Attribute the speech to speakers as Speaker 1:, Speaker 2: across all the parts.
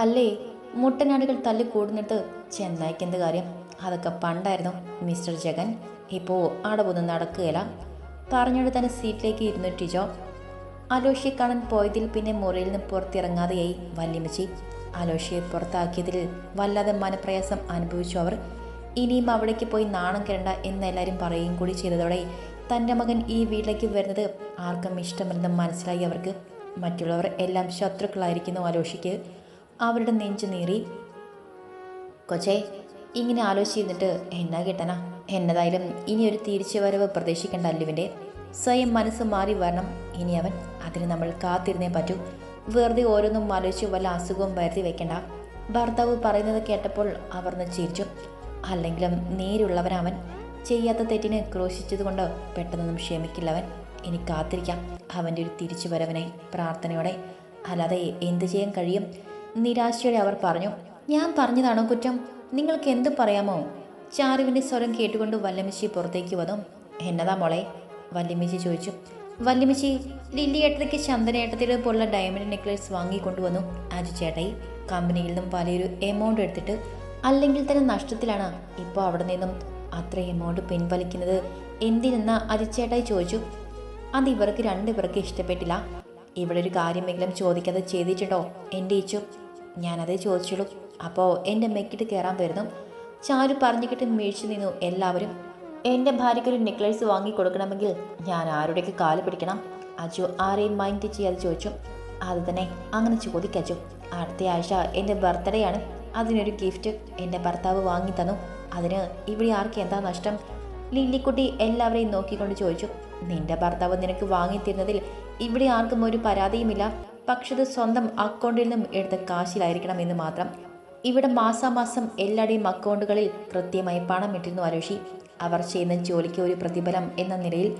Speaker 1: അല്ലേ മുട്ടനാടുകൾ തല്ലി കൂടുന്നിട്ട് ചെന്നായിക്ക് എന്ത് കാര്യം? അതൊക്കെ പണ്ടായിരുന്നു മിസ്റ്റർ ജഗൻ. ഇപ്പോൾ അടവൊന്നും നടക്കുകയില്ല. പറഞ്ഞോട് തന്നെ സീറ്റിലേക്ക് ഇരുന്നു ടീച്ചോ അലോഷിയെ കാണാൻ പോയതിൽ പിന്നെ മുറിയിൽ നിന്ന് പുറത്തിറങ്ങാതെയായി വല്യമ്മച്ചി. അലോഷിയെ പുറത്താക്കിയതിൽ വല്ലാതെ മനപ്രയാസം അനുഭവിച്ചു അവർ. ഇനിയും അവിടേക്ക് പോയി നാണം കിരണ്ട എന്ന് എല്ലാവരും പറയുകയും കൂടി ചെയ്തതോടെ തന്റെ മകൻ ഈ വീട്ടിലേക്ക് വരുന്നത് ആർക്കും ഇഷ്ടമല്ലെന്ന് മനസ്സിലായി അവർക്ക്. മറ്റുള്ളവർ എല്ലാം ശത്രുക്കളായിരിക്കുന്നു അലോഷിക്ക് അവരുടെ നെഞ്ചു നീറി. കൊച്ചേ ഇങ്ങനെ ആലോചിച്ചിരുന്നിട്ട് എന്നാ കിട്ടനാ? എന്നതായാലും ഇനി ഒരു തിരിച്ചു വരവ് പ്രതീക്ഷിക്കേണ്ട അല്ലുവിന്റെ. സ്വയം മനസ്സ് മാറി വരണം. ഇനി അവൻ അതിന് നമ്മൾ കാത്തിരുന്നേ പറ്റൂ. വെറുതെ ഓരോന്നും ആലോചിച്ച് വല്ല അസുഖവും വരുത്തി വെക്കണ്ട. ഭർത്താവ് പറയുന്നത് കേട്ടപ്പോൾ അവർന്ന് ചിരിച്ചു. അല്ലെങ്കിലും നേരുള്ളവനവൻ ചെയ്യാത്ത തെറ്റിന് ക്രോശിച്ചതുകൊണ്ട് പെട്ടെന്നൊന്നും ക്ഷമിക്കില്ലവൻ. ഇനി കാത്തിരിക്കാം. അവന്റെ ഒരു തിരിച്ചു വരവനെ പ്രാർത്ഥനയോടെ. അല്ലാതെ എന്തു ചെയ്യാൻ കഴിയും? നിരാശയോടെ അവർ പറഞ്ഞു ഞാൻ പറഞ്ഞതാണോ കുറ്റം? നിങ്ങൾക്ക് എന്ത് പറയാമോ? ചാരുവിന്റെ സ്വരം കേട്ടുകൊണ്ട് വല്ലമിശി പുറത്തേക്ക് വന്നു. എന്നതാ മോളെ? വല്യമ്മച്ചി ചോദിച്ചു. വല്യമ്മച്ചി ലില്ലി ഏട്ടത്തിക്ക് ചന്ദനേട്ടത്തിലെ പോലുള്ള ഡയമണ്ട് നെക്ലേസ് വാങ്ങിക്കൊണ്ടുവന്നു അജു ചേട്ടായി. കമ്പനിയിൽ നിന്നും വലിയൊരു എമൗണ്ട് എടുത്തിട്ട് അല്ലെങ്കിൽ തന്നെ നഷ്ടത്തിലാണ് ഇപ്പോൾ അവിടെ നിന്നും അത്ര എമൗണ്ട് പിൻവലിക്കുന്നത് എന്തിനെന്ന അജിച്ചേട്ടായി ചോദിച്ചു. അത് ഇവർക്ക് രണ്ടുപേർക്ക് ഇഷ്ടപ്പെട്ടില്ല. ഇവിടെ ഒരു കാര്യമെങ്കിലും ചോദിക്കാതെ ചെയ്തിട്ടുണ്ടോ? എന്റെ ഇച്ചു ഞാനതേ ചോദിച്ചുള്ളൂ. അപ്പോൾ എന്റെ മെക്കിട്ട് കയറാൻ വരുന്നു. ചാരു പറഞ്ഞിട്ട് മേടിച്ചു നിന്നു എല്ലാവരും. എന്റെ ഭാര്യയ്ക്കൊരു നെക്ലേസ് വാങ്ങി കൊടുക്കണമെങ്കിൽ ഞാൻ ആരുടെയൊക്കെ കാൽ പിടിക്കണം? അജു ആരെയും മൈൻഡ് ചെയ്യാതെ ചോദിച്ചു. അത് തന്നെ അങ്ങനെ ചോദിക്കച്ചു അടുത്ത ആഴ്ച എന്റെ ബർത്ത്ഡേ ആണ്. അതിനൊരു ഗിഫ്റ്റ് എന്റെ ഭർത്താവ് വാങ്ങി തന്നു. അതിന് ഇവിടെ ആർക്ക് എന്താ നഷ്ടം? ലില്ലിക്കുട്ടി എല്ലാവരെയും നോക്കിക്കൊണ്ട് ചോദിച്ചു. നിന്റെ ഭർത്താവ് നിനക്ക് വാങ്ങി തരുന്നതിൽ ഇവിടെ ആർക്കും ഒരു പരാതിയുമില്ല. പക്ഷെ അത് സ്വന്തം അക്കൗണ്ടിൽ നിന്നും എടുത്ത കാശിലായിരിക്കണം എന്ന് മാത്രം ഇവിടെ മാസാമാസം എല്ലാവരുടെയും അക്കൗണ്ടുകളിൽ കൃത്യമായി പണം ഇട്ടിരുന്നു അരുഷി. അവർ ചെയ്യുന്ന ജോലിക്ക് ഒരു പ്രതിഫലം എന്ന നിലയിൽ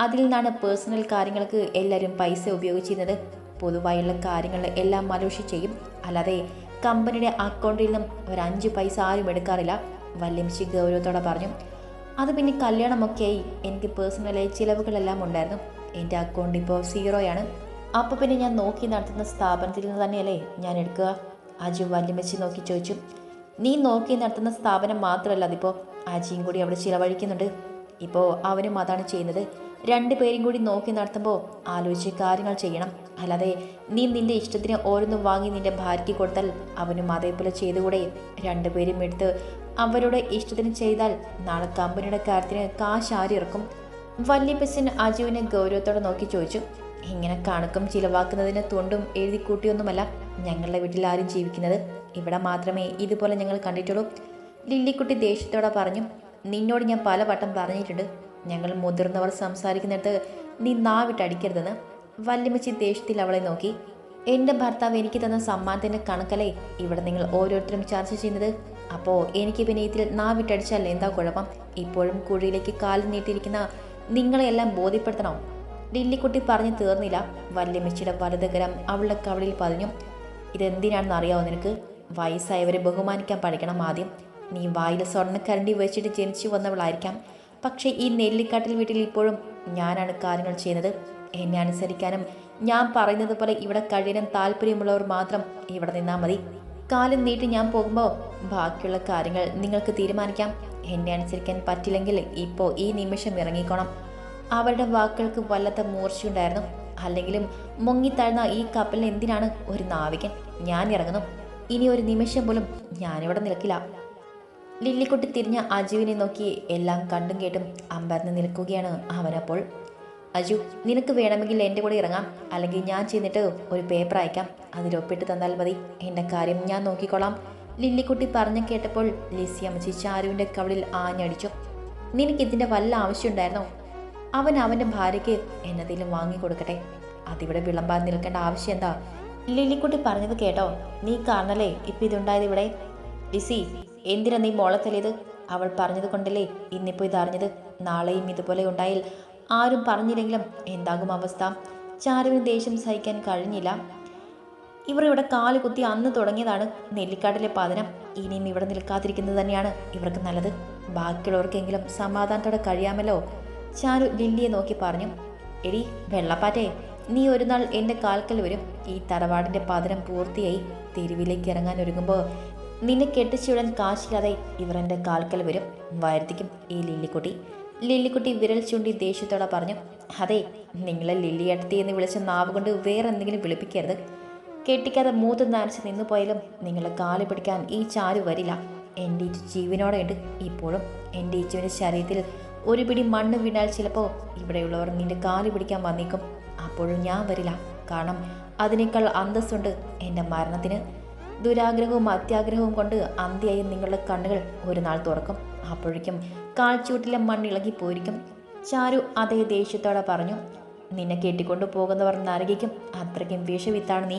Speaker 1: അതിൽ നിന്നാണ് പേഴ്സണൽ കാര്യങ്ങൾക്ക് എല്ലാവരും പൈസ ഉപയോഗിച്ചിരുന്നത്. പൊതുവായുള്ള കാര്യങ്ങൾ എല്ലാം അലോഷി ചെയ്യും. അല്ലാതെ കമ്പനിയുടെ അക്കൗണ്ടിൽ നിന്നും ഒരു അഞ്ച് പൈസ ആരും എടുക്കാറില്ല വല്യംശി ഗൗരവത്തോടെ പറഞ്ഞു. അത് പിന്നെ കല്യാണമൊക്കെയായി. എനിക്ക് പേഴ്സണലായി ചിലവുകളെല്ലാം ഉണ്ടായിരുന്നു. എന്റെ അക്കൗണ്ട് ഇപ്പോൾ സീറോയാണ്. അപ്പോൾ പിന്നെ ഞാൻ നോക്കി നടത്തുന്ന സ്ഥാപനത്തിൽ നിന്ന് തന്നെയല്ലേ ഞാൻ എടുക്കുക? അജു വല്യമ്മച്ചി നോക്കി ചോദിച്ചു. നീ നോക്കി നടത്തുന്ന സ്ഥാപനം മാത്രമല്ല അതിപ്പോൾ അജിയും കൂടി അവിടെ ചിലവഴിക്കുന്നുണ്ട്. ഇപ്പോൾ അവനും അതാണ് ചെയ്യുന്നത്. രണ്ടുപേരും കൂടി നോക്കി നടത്തുമ്പോൾ ആലോചിച്ച് കാര്യങ്ങൾ ചെയ്യണം. അല്ലാതെ നീ നിന്റെ ഇഷ്ടത്തിന് ഓരോന്നും വാങ്ങി നിന്റെ ഭാര്യയ്ക്ക് കൊടുത്താൽ അവനും അതേപോലെ ചെയ്തുകൂടെ? രണ്ടുപേരും എടുത്ത് അവരുടെ ഇഷ്ടത്തിന് ചെയ്താൽ നാളെ കമ്പനിയുടെ കാര്യത്തിന് കാശ് ആരിറക്കും? വല്യപ്പച്ചൻ അജുവിനെ ഗൗരവത്തോടെ നോക്കി ചോദിച്ചു. ഇങ്ങനെ കണക്കും ചിലവാക്കുന്നതിന് തൊണ്ടും എഴുതിക്കൂട്ടിയൊന്നുമല്ല ഞങ്ങളുടെ വീട്ടിൽ ആരും ജീവിക്കുന്നത്. ഇവിടെ മാത്രമേ ഇതുപോലെ ഞങ്ങൾ കണ്ടിട്ടുള്ളൂ. ലില്ലിക്കുട്ടി ദേഷ്യത്തോടെ പറഞ്ഞു നിന്നോട് ഞാൻ പല വട്ടം പറഞ്ഞിട്ടുണ്ട്. ഞങ്ങൾ മുതിർന്നവർ സംസാരിക്കുന്നിടത്ത് നീ നാവിട്ടടിക്കരുതെന്ന് വല്യമ്മച്ചി ദേഷ്യത്തിൽ അവളെ നോക്കി. എന്റെ ഭർത്താവ് എനിക്ക് തന്ന സമ്മാനത്തിന്റെ കണക്കല്ലേ ഇവിടെ നിങ്ങൾ ഓരോരുത്തരും ചർച്ച ചെയ്യുന്നത്? അപ്പോൾ എനിക്ക് പിന്നെ ഇതിൽ നാവിട്ടടിച്ചാൽ എന്താ കുഴപ്പം? ഇപ്പോഴും കുഴിയിലേക്ക് കാലിൽ നീട്ടിയിരിക്കുന്ന നിങ്ങളെയെല്ലാം ബോധ്യപ്പെടുത്തണം? ലില്ലിക്കുട്ടി പറഞ്ഞു തീർന്നില്ല. വല്യമ്മച്ചിയുടെ വലതുകരം അവളുടെ കവളിൽ പതിഞ്ഞു. ഇതെന്തിനാണെന്ന് അറിയാവോ നിനക്ക്? വയസ്സായവരെ ബഹുമാനിക്കാൻ പഠിക്കണം ആദ്യം. നീ വായിൽ സ്വർണക്കരണ്ടി വെച്ചിട്ട് ജനിച്ചു വന്നവളായിരിക്കാം. പക്ഷേ ഈ നെല്ലിക്കാട്ടിൽ വീട്ടിൽ ഇപ്പോഴും ഞാനാണ് കാര്യങ്ങൾ ചെയ്യുന്നത്. എന്നെ അനുസരിക്കാനും ഞാൻ പറയുന്നത് പോലെ ഇവിടെ കഴിയാനും താല്പര്യമുള്ളവർ മാത്രം ഇവിടെ നിന്നാൽ മതി. കാലം നീട്ടി ഞാൻ പോകുമ്പോൾ ബാക്കിയുള്ള കാര്യങ്ങൾ നിങ്ങൾക്ക് തീരുമാനിക്കാം. എന്നെ അനുസരിക്കാൻ പറ്റില്ലെങ്കിൽ ഇപ്പോൾ ഈ നിമിഷം ഇറങ്ങിക്കോണം. അവരുടെ വാക്കുകൾക്ക് വല്ലാത്ത മൂർച്ചയുണ്ടായിരുന്നു. അല്ലെങ്കിലും മുങ്ങിത്താഴ്ന്ന ഈ കപ്പലിന് എന്തിനാണ് ഒരു നാവികൻ? ഞാൻ ഇറങ്ങുന്നു. ഇനി ഒരു നിമിഷം പോലും ഞാനിവിടെ നിൽക്കില്ല. ലില്ലിക്കുട്ടി തിരിഞ്ഞ അജുവിനെ നോക്കി എല്ലാം കണ്ടും കേട്ടും അമ്പരന്ന് നിൽക്കുകയാണ് അവനപ്പോൾ. അജു നിനക്ക് വേണമെങ്കിൽ എന്റെ കൂടെ ഇറങ്ങാം. അല്ലെങ്കിൽ ഞാൻ ചെന്നിട്ട് ഒരു പേപ്പർ അയക്കാം. അതിലൊപ്പിട്ട് തന്നാൽ മതി. എന്റെ കാര്യം ഞാൻ നോക്കിക്കോളാം. ലില്ലിക്കുട്ടി പറഞ്ഞു കേട്ടപ്പോൾ ലിസി അമ്മച്ചി ചാരുവിന്റെ കവളിൽ ആഞ്ഞടിച്ചു. നിനക്ക് ഇതിന്റെ വല്ല ആവശ്യമുണ്ടായിരുന്നോ? അവൻ അവന്റെ ഭാര്യയ്ക്ക് എന്നതിലും വാങ്ങിക്കൊടുക്കട്ടെ. അതിവിടെ വിളമ്പാൻ നിൽക്കേണ്ട ആവശ്യം എന്താ? ലില്ലിക്കുട്ടി പറഞ്ഞത് കേട്ടോ. നീ കാരണല്ലേ ഇപ്പം ഇതുണ്ടായത് ഇവിടെ? ലിസി എന്തിനാ നീ മോളെ തല്ലിയത്? അവൾ പറഞ്ഞത് കൊണ്ടല്ലേ ഇന്നിപ്പോൾ ഇതറിഞ്ഞത്. നാളെയും ഇതുപോലെ ഉണ്ടായാൽ ആരും പറഞ്ഞില്ലെങ്കിലും എന്താകും അവസ്ഥ? ചാരുവിന് ദേഷ്യം സഹിക്കാൻ കഴിഞ്ഞില്ല. ഇവർ ഇവിടെ കാൽ കുത്തി അന്ന് തുടങ്ങിയതാണ് നെല്ലിക്കാട്ടിലെ പതനം. ഇനിയും ഇവിടെ നിൽക്കാതിരിക്കുന്നത് തന്നെയാണ് ഇവർക്ക് നല്ലത്. ബാക്കിയുള്ളവർക്കെങ്കിലും സമാധാനത്തോടെ കഴിയാമല്ലോ. ചാരു ലില്ലിയെ നോക്കി പറഞ്ഞു എടി വെള്ളപ്പാറ്റേ നീ ഒരു നാൾ എന്റെ കാൽക്കൽ വരും. ഈ തറവാടിന്റെ പതനം പൂർത്തിയായി തെരുവിലേക്ക് ഇറങ്ങാൻ ഒരുങ്ങുമ്പോൾ നിന്നെ കെട്ടിച്ചുവിടാൻ കാശില്ലാതെ ഇവർ എന്റെ കാൽക്കൽ വരും. വരുത്തിക്കും ഈ ലില്ലിക്കുട്ടി. ലില്ലിക്കുട്ടി വിരൽ ചൂണ്ടി ദേഷ്യത്തോടെ പറഞ്ഞു അതെ നിങ്ങളെ ലില്ലിയടത്തി എന്ന് വിളിച്ച നാവ് കൊണ്ട് വേറെ എന്തെങ്കിലും വിളിപ്പിക്കരുത്. കെട്ടിക്കാതെ മൂത്ത് നനച്ച് നിന്നു പോയാലും നിങ്ങളെ കാൽ പിടിക്കാൻ ഈ ചാരു വരില്ല. എന്റെ ഈ ജീവനോടെ ഉണ്ട് ഇപ്പോഴും എന്റെ ഈച്ചുവിന്റെ ശരീരത്തിൽ ഒരു പിടി മണ്ണ് വീണാൽ ചിലപ്പോൾ ഇവിടെയുള്ളവർ നിന്റെ കാലി പിടിക്കാൻ വന്നേക്കും. അപ്പോഴും ഞാൻ വരില്ല. കാരണം അതിനേക്കാൾ അന്തസ്സുണ്ട് എന്റെ മരണത്തിന്. ദുരാഗ്രഹവും അത്യാഗ്രഹവും കൊണ്ട് അന്ത്യായി നിങ്ങളുടെ കണ്ണുകൾ ഒരു നാൾ തുറക്കും. അപ്പോഴേക്കും കാൽച്ചൂട്ടിലെ മണ്ണിളകി പോയിരിക്കും ചാരു അതേ ദേഷ്യത്തോടെ പറഞ്ഞു നിന്നെ കെട്ടിക്കൊണ്ടു പോകുന്നവർ നരകിക്കും. അത്രയ്ക്കും വിഷവിത്താണ് നീ.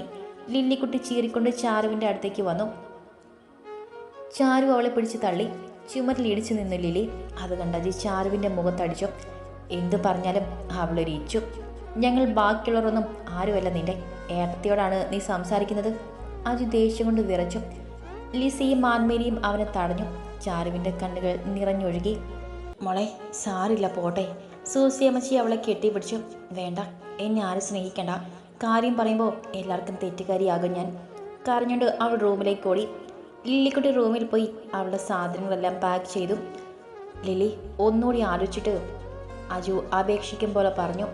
Speaker 1: ലില്ലിക്കുട്ടി ചീറിക്കൊണ്ട് ചാരുവിന്റെ അടുത്തേക്ക് വന്നു. ചാരു അവളെ പിടിച്ച് തള്ളി. ചുമരിൽ ഇടിച്ചു നിന്നു ലിലി അത് കണ്ടജി ചാരുവിന്റെ മുഖത്തടിച്ചു. എന്തു പറഞ്ഞാലും അവളൊരു ഇച്ചു. ഞങ്ങൾ ബാക്കിയുള്ളവരൊന്നും ആരുമല്ല നിന്റെ ഏട്ടത്തിയോടാണ് നീ സംസാരിക്കുന്നത്. അജു ദേഷ്യം കൊണ്ട് വിറച്ചു. ലിസിയും മാൻമേരിയും അവനെ തടഞ്ഞു. ചാരുവിന്റെ കണ്ണുകൾ നിറഞ്ഞൊഴുകി. മോളെ സാരില്ല പോട്ടെ. സൂസിയമ്മച്ചി അവളെ കെട്ടിപ്പിടിച്ചു. വേണ്ട എന്നെ ആരും സ്നേഹിക്കണ്ട. കാര്യം പറയുമ്പോൾ എല്ലാവർക്കും തെറ്റുകാരിയാകും ഞാൻ. കരഞ്ഞുകൊണ്ട് അവൾ റൂമിലേക്ക് ഓടി. ലില്ലിക്കുട്ടി റൂമിൽ പോയി അവളുടെ സാധനങ്ങളെല്ലാം പാക്ക് ചെയ്തു. ലിലി ഒന്നുകൂടി ആലോചിച്ചിട്ട് അജു അപേക്ഷിക്കും പോലെ പറഞ്ഞു.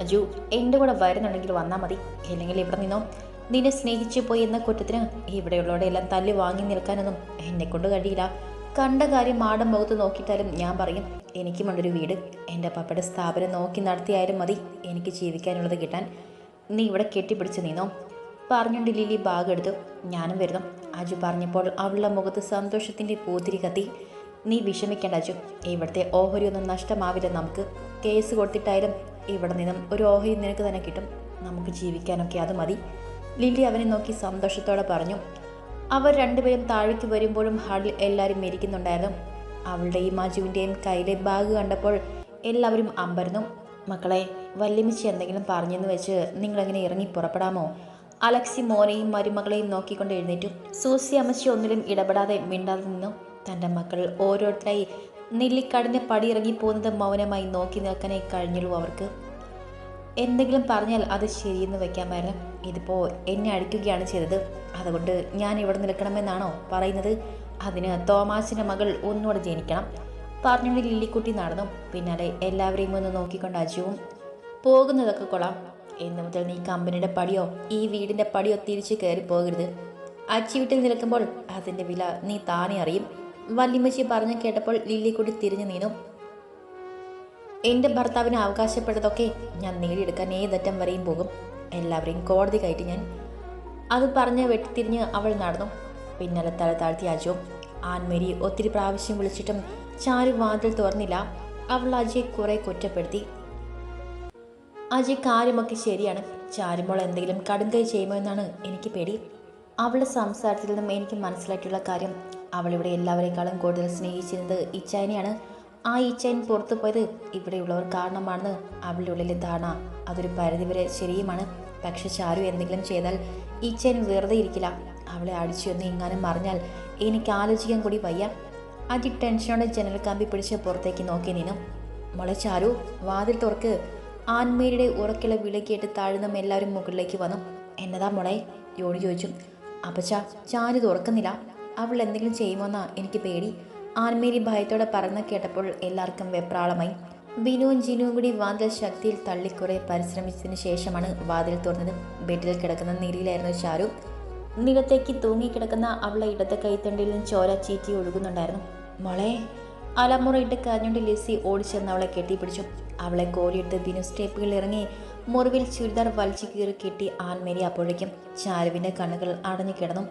Speaker 1: അജു എന്റെ കൂടെ വരുന്നുണ്ടെങ്കിൽ വന്നാൽ മതി. ഇല്ലെങ്കിൽ ഇവിടെ നിന്നോ. നിന്നെ സ്നേഹിച്ചു പോയി എന്ന കുറ്റത്തിന് ഇവിടെയുള്ളവരുടെ എല്ലാം തല്ലി വാങ്ങി നിൽക്കാനൊന്നും എന്നെ കൊണ്ട് കഴിയില്ല. കണ്ട കാര്യം മാടം മുഖത്ത് നോക്കിയിട്ടാലും ഞാൻ പറയും എനിക്കുമുണ്ടൊരു വീട്. എന്റെ പപ്പയുടെ സ്ഥാപനം നോക്കി നടത്തിയാലും മതി എനിക്ക് ജീവിക്കാനുള്ളത് കിട്ടാൻ. നീ ഇവിടെ കെട്ടിപ്പിടിച്ച് നിന്നോ. പറഞ്ഞുകൊണ്ട് ലിലി ബാഗ് എടുത്തു ഞാനും വരുന്നു. അജു പറഞ്ഞപ്പോൾ അവളുടെ മുഖത്ത് സന്തോഷത്തിന്റെ പൂതിരി കത്തി. നീ വിഷമിക്കേണ്ട അജു. ഇവിടുത്തെ ഓഹരിയൊന്നും നഷ്ടമാവില്ല നമുക്ക്. കേസ് കൊടുത്തിട്ടായാലും ഇവിടെ നിന്നും ഒരു ഓഹരി നിനക്ക് തന്നെ കിട്ടും. നമുക്ക് ജീവിക്കാനൊക്കെ അത് മതി. ലില്ലി അവനെ നോക്കി സന്തോഷത്തോടെ പറഞ്ഞു. അവർ രണ്ടുപേരും താഴേക്ക് വരുമ്പോഴും ഹാളിൽ എല്ലാവരും ഇരിക്കുന്നുണ്ടായിരുന്നു. അവളുടെയും അജുവിന്റെയും കയ്യിലെ ബാഗ് കണ്ടപ്പോൾ എല്ലാവരും അമ്പരന്നു. മക്കളെ വല്യമിച്ച് എന്തെങ്കിലും പറഞ്ഞെന്ന് വെച്ച് നിങ്ങളെങ്ങനെ ഇറങ്ങി പുറപ്പെടാമോ? അലക്സി മോനെയും മരുമകളെയും നോക്കിക്കൊണ്ട് എഴുന്നേറ്റു. സൂസി അമ്മച്ചി ഒന്നിലും ഇടപെടാതെ മിണ്ടാതെ നിന്നു. തന്റെ മക്കൾ ഓരോരുത്തരായി നെല്ലിക്കാടിന്റെ പടിയിറങ്ങി പോകുന്നത് മൗനമായി നോക്കി നിൽക്കാനേ കഴിഞ്ഞുള്ളൂ അവർക്ക്. എന്തെങ്കിലും പറഞ്ഞാൽ അത് ശരിയെന്ന് വെക്കാമായിരുന്നു ഇതിപ്പോൾ എന്നെ അടിക്കുകയാണ് ചെയ്തത്. അതുകൊണ്ട് ഞാൻ ഇവിടെ നിൽക്കണമെന്നാണോ പറയുന്നത്? അതിന് തോമാസിന്റെ മകൾ ഒന്നുകൂടെ ജനിക്കണം. പറഞ്ഞുകൊണ്ട് ലില്ലിക്കുട്ടി നടന്നു. പിന്നാലെ എല്ലാവരെയും ഒന്ന് നോക്കിക്കൊണ്ട് അജുവും പോകുന്നതൊക്കെ കൊള്ളാം. എന്ന് മുതൽ നീ കമ്പനിയുടെ പടിയോ ഈ വീടിന്റെ പടിയോ തിരിച്ചു കയറി പോകരുത്. അച്ചി വീട്ടിൽ നിൽക്കുമ്പോൾ അതിന്റെ വില നീ താനെ അറിയും. വല്യമ്മച്ചി പറഞ്ഞു കേട്ടപ്പോൾ ലില്ലിക്കുട്ടി തിരിഞ്ഞു നീനും എന്റെ ഭർത്താവിന് അവകാശപ്പെട്ടതൊക്കെ ഞാൻ നേടിയെടുക്കാൻ ഏതറ്റം വരെയും പോകും. എല്ലാവരെയും കോടതി കയറ്റി ഞാൻ. അത് പറഞ്ഞ് വെട്ടിത്തിരിഞ്ഞ് അവൾ നടന്നു. പിന്നാലെ തല താഴ്ത്തി അജോ. ആൻമേരി ഒത്തിരി പ്രാവശ്യം വിളിച്ചിട്ടും ചാരു വാതിൽ തുറന്നില്ല. അവൾ അജയെ കുറെ കുറ്റപ്പെടുത്തി. അജയ് കാര്യമൊക്കെ ശരിയാണ്. ചാരുമ്പോൾ എന്തെങ്കിലും കടും കൈ ചെയ്യുമോ എന്നാണ് എനിക്ക് പേടി. അവളുടെ സംസാരത്തിൽ നിന്നും എനിക്ക് മനസ്സിലാക്കിയുള്ള കാര്യം അവളിവിടെ എല്ലാവരെക്കാളും കൂടുതൽ സ്നേഹിച്ചിരുന്നത് ഇച്ചായനെയാണ്. ആ ഇച്ചായൻ പുറത്തു പോയത് ഇവിടെയുള്ളവർ കാരണമാണെന്ന് അവളുടെ ഉള്ളിലെ ധാരണ. അതൊരു പരിധിവരെ ശരിയുമാണ്. പക്ഷെ ചാരു എന്തെങ്കിലും ചെയ്താൽ ഇച്ചായൻ വെറുതെ ഇരിക്കില്ല. അവളെ അടിച്ചു എന്ന് എങ്ങാനും മറിഞ്ഞാൽ എനിക്ക് ആലോചിക്കാൻ കൂടി വയ്യ. അജി ടെൻഷനോടെ ജനൽ കമ്പി പിടിച്ച് പുറത്തേക്ക് നോക്കി നിന്നു. മോളെ ചാരു വാതിൽ തുറക്ക്. ആൻമേരിയുടെ ഉറക്കിള വിളി കേട്ട് താഴ്ന്നും എല്ലാവരും മുകളിലേക്ക് വന്നു. എന്നതാ മോളെ? യോണി ചോദിച്ചു. അപ്പച്ച ചാരി തുറക്കുന്നില്ല അവൾ എന്തെങ്കിലും ചെയ്യുമോന്നാ എനിക്ക് പേടി. ആൺമേരി ഭയത്തോടെ പറഞ്ഞ കേട്ടപ്പോൾ എല്ലാവർക്കും വെപ്രാളമായി. ബിനുവും ജിനുവും കൂടി വാതിൽ ശക്തിയിൽ തള്ളിക്കുറെ പരിശ്രമിച്ചതിന് ശേഷമാണ് വാതിൽ തുറന്നത്. ബെഡിൽ കിടക്കുന്ന നിരിയിലായിരുന്നു ചാരു. നിലത്തേക്ക് തൂങ്ങിക്കിടക്കുന്ന അവളുടെ ഇടത്തെ കൈത്തണ്ടിൽ നിന്ന് ചോര ചീറ്റി ഒഴുകുന്നുണ്ടായിരുന്നു. മോളെ അലമുറയിട്ട് കരഞ്ഞുകൊണ്ട് ലിസി ഓടിച്ചെന്ന് അവളെ കെട്ടിപ്പിടിച്ചു. അവളെ കോരിയെടുത്ത് ബിനു സ്റ്റെപ്പുകൾ ഇറങ്ങി മുറിവിൽ ചുരിദാർ വലിച്ചു കീറി കെട്ടി ആൻമേരി അപ്പോഴേക്കും ചാരുവിന്റെ കണ്ണുകൾ അടഞ്ഞു കിടന്നു.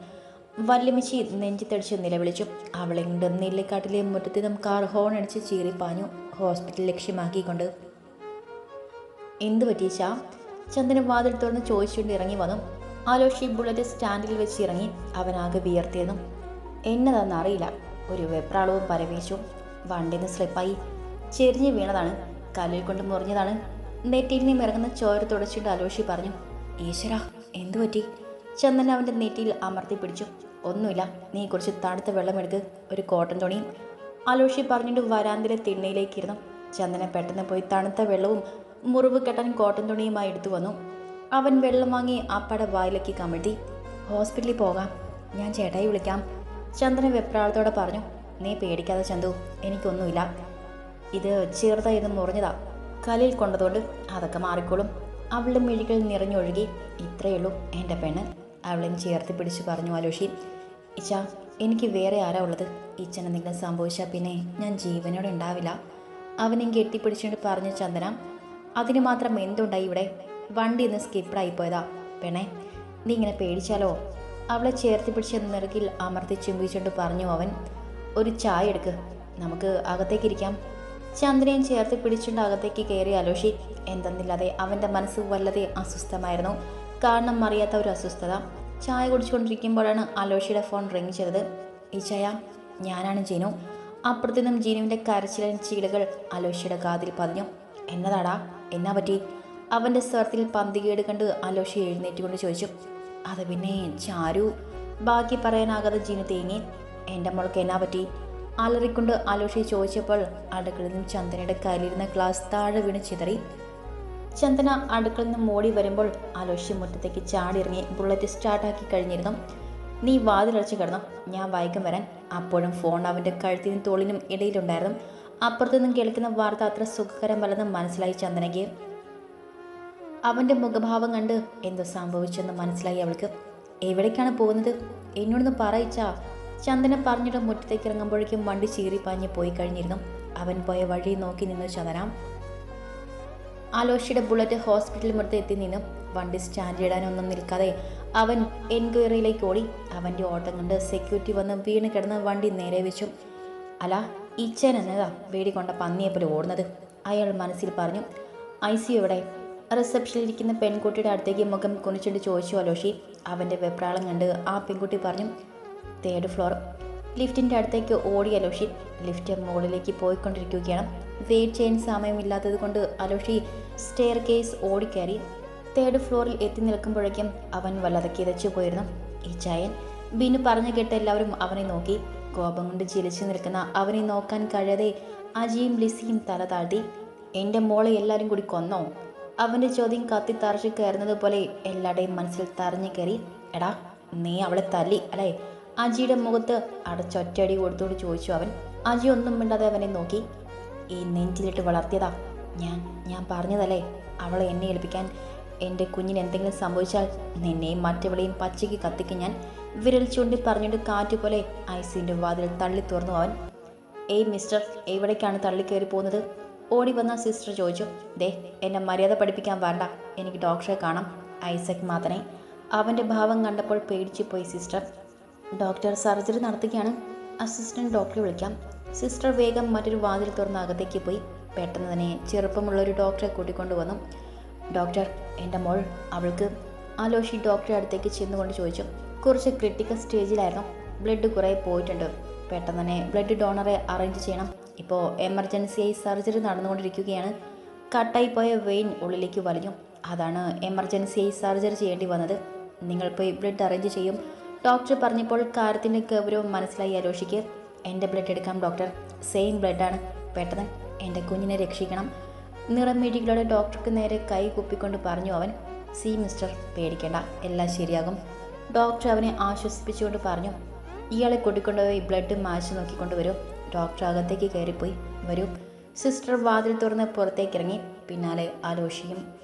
Speaker 1: വല്യമിച്ചി നെഞ്ചിത്തടിച്ച് നിലവിളിച്ചു. അവളെ കൊണ്ട് നെല്ലിക്കാട്ടിലെ മുറ്റത്ത് നിന്നും കാർ ഹോൺ അടിച്ച് ചീറിപ്പാഞ്ഞു ഹോസ്പിറ്റൽ ലക്ഷ്യമാക്കിക്കൊണ്ട് എന്ത് ചാ ചന്ദന വാതിൽ തുറന്ന് ചോദിച്ചുകൊണ്ട് ഇറങ്ങി വന്നു. ആലോഷി ബുള്ളറ്റ് സ്റ്റാൻഡിൽ വെച്ച് ഇറങ്ങി അവനാകെ വിയർത്തിയെന്നും എന്നതാണെന്ന് അറിയില്ല. ഒരു വെപ്രാളവും പരവേശവും വണ്ടിന്ന് സ്ലിപ്പായി ചെരിഞ്ഞ് വീണതാണ്. കല്ലിൽ കൊണ്ട് മുറിഞ്ഞതാണ്. നെറ്റിയിൽ നിന്നും ഇറങ്ങുന്ന ചോര തുടച്ചിട്ട് അലോഷി പറഞ്ഞു ഈശ്വര എന്തു പറ്റി? ചന്ദൻ അവന്റെ നെറ്റിയിൽ അമർത്തി പിടിച്ചു. ഒന്നുമില്ല നീ കുറച്ച് തണുത്ത വെള്ളമെടുക്ക് ഒരു കോട്ടൺ തുണിയും. അലോഷി പറഞ്ഞിട്ട് വരാന്തിലെ തിണ്ണയിലേക്കിരുന്നു. ചന്ദന പെട്ടെന്ന് പോയി തണുത്ത വെള്ളവും മുറിവ് കെട്ടാൻ കോട്ടൺ തുണിയുമായി എടുത്തു വന്നു. അവൻ വെള്ളം വാങ്ങി അപ്പയുടെ വായിലേക്ക് കമിഴ്ത്തി ഹോസ്പിറ്റലിൽ പോകാം ഞാൻ ചേട്ടായി വിളിക്കാം. ചന്ദന വെപ്രാളത്തോടെ പറഞ്ഞു നീ പേടിക്കാതെ ചന്തു എനിക്കൊന്നുമില്ല. ഇത് ചെറുതായിരുന്നു മുറിഞ്ഞതാ. കലയിൽ കൊണ്ടതുകൊണ്ട് അതൊക്കെ മാറിക്കോളും. അവളുടെ മിഴികൾ നിറഞ്ഞൊഴുകി. ഇത്രയുള്ളൂ എന്റെ പെണ്ണ്. അവളെയും ചേർത്ത് പിടിച്ച് പറഞ്ഞു ആലോഷി. ഇച്ച എനിക്ക് വേറെ ആരാ ഉള്ളത്? ഇച്ചൻ എന്തെങ്കിലും സംഭവിച്ചാൽ പിന്നെ ഞാൻ ജീവനോടെ ഉണ്ടാവില്ല. അവനെയും കെട്ടിപ്പിടിച്ചുകൊണ്ട് പറഞ്ഞു ചന്ദന. അതിന് മാത്രം എന്തുണ്ടായി ഇവിടെ? വണ്ടി ഇന്ന് സ്കിപ്പഡായി പോയതാ. പെണ്ണെ നീ ഇങ്ങനെ പേടിച്ചാലോ? അവളെ ചേർത്ത് പിടിച്ച് നിറകിൽ അമർത്തി ചുംബിച്ചുകൊണ്ട് പറഞ്ഞു അവൻ. ഒരു ചായ എടുക്ക്. നമുക്ക് അകത്തേക്ക് ഇരിക്കാം. ചന്ദ്രയും ചേർത്ത് പിടിച്ചുകൊണ്ട് അകത്തേക്ക് കയറി അലോഷി എന്തെന്നില്ലാതെ അവന്റെ മനസ്സ് വല്ലതെ അസ്വസ്ഥമായിരുന്നു. കാരണം അറിയാത്ത ഒരു അസ്വസ്ഥത. ചായ കുടിച്ചുകൊണ്ടിരിക്കുമ്പോഴാണ് അലോഷിയുടെ ഫോൺ റിങ് ചെയ്തത്. ഈ ചായ? ഞാനാണ് ജീനു. അപ്പുറത്തു നിന്നും ജീനുവിന്റെ കരച്ചിലൻ ചീളുകൾ അലോഷിയുടെ കാതിൽ പതിഞ്ഞു. എന്നതാടാ? എന്നാ പറ്റി? അവന്റെ സ്വരത്തിൽ പന്തികേട് കണ്ട് അലോഷി എഴുന്നേറ്റുകൊണ്ട് ചോദിച്ചു. അത് പിന്നെ ചാരു. ബാക്കി പറയാനാകാതെ ജീനു തേങ്ങി. എന്റെ മോൾക്ക് എന്നാ പറ്റി? അലറിക്കൊണ്ട് ആലോഷി ചോദിച്ചപ്പോൾ അടുക്കളയിൽ നിന്നും ചന്ദനയുടെ കയ്യിലിരുന്ന ഗ്ലാസ് താഴെ വീണ് ചിതറി. ചന്ദന അടുക്കളയിൽ നിന്ന് മോടി വരുമ്പോൾ ആലോഷി മുറ്റത്തേക്ക് ചാടിയിറങ്ങി ബുള്ളറ്റ് സ്റ്റാർട്ടാക്കി കഴിഞ്ഞിരുന്നു. നീ വാതിലടച്ച് കിടന്നു ഞാൻ വൈകം വരാൻ. അപ്പോഴും ഫോൺ അവന്റെ കഴുത്തിനും തോളിനും ഇടയിലുണ്ടായിരുന്നു. അപ്പുറത്തു നിന്നും കേൾക്കുന്ന വാർത്ത അത്ര സുഖകരമല്ലെന്ന് മനസ്സിലായി ചന്ദനയ്ക്ക്. അവന്റെ മുഖഭാവം കണ്ട് എന്തോ സംഭവിച്ചെന്ന് മനസ്സിലായി അവൾക്ക്. എവിടേക്കാണ് പോകുന്നത്? എന്നോടൊന്ന് പറയിച്ചാ ചന്ദന പറഞ്ഞിട്ട് മുറ്റത്തേക്ക് ഇറങ്ങുമ്പോഴേക്കും വണ്ടി ചീറിപ്പാഞ്ഞ് പോയി കഴിഞ്ഞിരുന്നു. അവൻ പോയ വഴി നോക്കി നിന്ന് ചതരാം ആലോഷിയുടെ ബുള്ളറ്റ് ഹോസ്പിറ്റലിൽ മുറ്റത്ത് എത്തി നിന്നും. വണ്ടി സ്റ്റാൻഡ് ഇടാനൊന്നും നിൽക്കാതെ അവൻ എൻക്വയറിയിലേക്ക് ഓടി. അവന്റെ ഓട്ടം കണ്ട് സെക്യൂരിറ്റി വന്ന് വീണ് കിടന്ന് വണ്ടി നേരെ വെച്ചു. അല്ല ഈച്ചൻ എന്നതാ വേടി കൊണ്ട പന്നിയെപ്പോലെ ഓടുന്നത്? അയാൾ മനസ്സിൽ പറഞ്ഞു. ഐ സി എവിടെ? റിസപ്ഷനിൽ ഇരിക്കുന്ന പെൺകുട്ടിയുടെ അടുത്തേക്ക് മുഖം കുനിച്ചിട്ട് ചോദിച്ചു അലോഷി അവന്റെ വെപ്രാളം കണ്ട് ആ പെൺകുട്ടി പറഞ്ഞു. തേർഡ് ഫ്ലോർ ലിഫ്റ്റിന്റെ അടുത്തേക്ക് ഓടി അലോഷി ലിഫ്റ്റ് മുകളിലേക്ക് പോയിക്കൊണ്ടിരിക്കുകയാണ്. വെയിറ്റ് ചെയ്യാൻ സമയമില്ലാത്തത് കൊണ്ട് അലോഷി സ്റ്റെയർ കേസ് ഓടിക്കയറി തേർഡ് ഫ്ലോറിൽ എത്തി നിൽക്കുമ്പോഴേക്കും അവൻ വല്ലാതെ കിതച്ചു പോയിരുന്നു. ഈ ചായൻ ബിനു പറഞ്ഞു കേട്ട എല്ലാവരും അവനെ നോക്കി. കോപം കൊണ്ട് ചിരിച്ചു നിൽക്കുന്ന അവനെ നോക്കാൻ കഴിയാതെ അജിയും ലിസിയും തല താഴ്ത്തി. എന്റെ മോളെ എല്ലാവരും കൂടി കൊന്നോ? അവന്റെ ചോദ്യം കത്തി തറച്ചു കയറുന്നത് പോലെ എല്ലാവരുടെയും മനസ്സിൽ തറഞ്ഞു കയറി. എടാ നീ അവളെ തല്ലി അല്ലേ? അജിയുടെ മുഖത്ത് അടച്ചൊറ്റയടി കൊടുത്തോട് ചോദിച്ചു അവൻ. അജി ഒന്നും മിണ്ടാതെ അവനെ നോക്കി. ഈ നെഞ്ചിലിട്ട് വളർത്തിയതാ. ഞാൻ ഞാൻ പറഞ്ഞതല്ലേ? അവളെ എന്നെ ഏൽപ്പിക്കാൻ എന്റെ കുഞ്ഞിന് എന്തെങ്കിലും സംഭവിച്ചാൽ നിന്നെയും മറ്റവളെയും പച്ചയ്ക്ക് കത്തിക്ക് ഞാൻ. വിരൽ ചൂണ്ടി പറഞ്ഞിട്ട് കാറ്റ് പോലെ ഐസിന്റെ വാതിൽ തള്ളി തുറന്നു അവൻ. ഏയ് മിസ്റ്റർ എവിടേക്കാണ് തള്ളിക്കയറി പോകുന്നത്? ഓടി വന്ന സിസ്റ്റർ ചോദിച്ചു. ദേ എന്നെ മര്യാദ പഠിപ്പിക്കാൻ വേണ്ട. എനിക്ക് ഡോക്ടറെ കാണാം ഐസക് മാത്രമേ അവന്റെ ഭാവം കണ്ടപ്പോൾ പേടിച്ചു പോയി സിസ്റ്റർ. ഡോക്ടർ സർജറി നടത്തുകയാണ്. അസിസ്റ്റന്റ് ഡോക്ടറെ വിളിക്കാം. സിസ്റ്റർ വേഗം മറ്റൊരു വാതിൽ തുറന്ന് അകത്തേക്ക് പോയി. പെട്ടെന്ന് തന്നെ ചെറുപ്പമുള്ള ഒരു ഡോക്ടറെ കൂട്ടിക്കൊണ്ട് വന്നു ഡോക്ടർ എന്റെ മോൾ അവൾക്ക് ആലോഷി ഡോക്ടറെ അടുത്തേക്ക് ചെന്നുകൊണ്ട് ചോദിച്ചു. കുറച്ച് ക്രിട്ടിക്കൽ സ്റ്റേജിലായിരുന്നു. ബ്ലഡ് കുറേ പോയിട്ടുണ്ട്. പെട്ടെന്ന് തന്നെ ബ്ലഡ് ഡോണറെ അറേഞ്ച് ചെയ്യണം. ഇപ്പോൾ എമർജൻസിയായി സർജറി നടന്നുകൊണ്ടിരിക്കുകയാണ്. കട്ടായി പോയ വെയിൻ ഉള്ളിലേക്ക് വലിഞ്ഞു. അതാണ് എമർജൻസിയായി സർജറി ചെയ്യേണ്ടി വന്നത്. നിങ്ങൾ പോയി ബ്ലഡ് അറേഞ്ച് ചെയ്യും. ഡോക്ടർ പറഞ്ഞപ്പോൾ കാര്യത്തിന്റെ ഗൗരവം മനസ്സിലായി അലോഷിക്ക് എന്റെ ബ്ലഡ് എടുക്കാം ഡോക്ടർ സെയിം ബ്ലഡാണ് പെട്ടെന്ന് എന്റെ കുഞ്ഞിനെ രക്ഷിക്കണം. നിറമിഴികളോടെ ഡോക്ടർക്ക് നേരെ കൈ കുപ്പിക്കൊണ്ട് പറഞ്ഞു അവൻ സി മിസ്റ്റർ പേടിക്കേണ്ട. എല്ലാം ശരിയാകും. ഡോക്ടർ അവനെ ആശ്വസിപ്പിച്ചുകൊണ്ട് പറഞ്ഞു ഇയാളെ കൂട്ടിക്കൊണ്ടുപോയി ബ്ലഡ് മാച്ച് നോക്കിക്കൊണ്ട് വരൂ. ഡോക്ടർ അകത്തേക്ക് കയറിപ്പോയി. വരൂ. സിസ്റ്റർ വാതിൽ തുറന്ന് പുറത്തേക്ക് ഇറങ്ങി പിന്നാലെ ആലോഷിയും